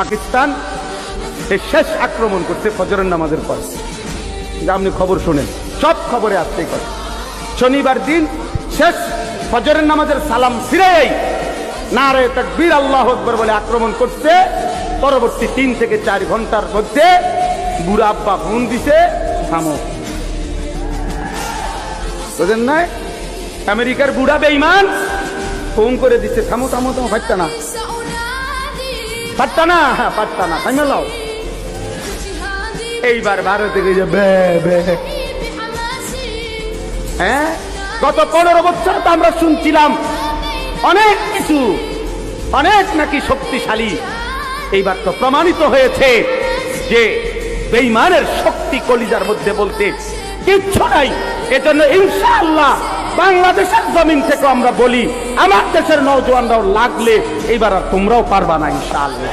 পাকিস্তান এই শেষ আক্রমণ করছে ফজরের নামাজের পর। আপনি খবর শুনেন, সব খবরে আসতেই করে শনিবার দিন শেষ ফজরের নামাজের সালাম ফিরেই না রে বীর আল্লাহ আকবর বলে আক্রমণ করছে। পরবর্তী তিন থেকে চার ঘণ্টার মধ্যে বুড়া আব্বা ফোন দিছে, থামো। বুঝেন নাই? আমেরিকার বুড়া বেইমান ফোন করে দিচ্ছে থামো থামো থামো পারতা না। পারতা না পারতা না লাও এইবার ভারতে গিয়ে বে বে। হ্যাঁ? গত পনেরো বছর তো আমরা শুনছিলাম অনেক কিছু, অনেক নাকি শক্তিশালী। এইবার তো প্রমাণিত হয়েছে যে বেইমানের শক্তি কলিজার মধ্যে বলতে কিচ্ছু নাই। এজন্য ইনশাআল্লাহ বাংলাদেশের জমিন থেকে আমরা বলি, আমার দেশের নৌজওয়ানরাও লাগলে এইবার আর তোমরাও পারবা না, ইনশাআল্লাহ।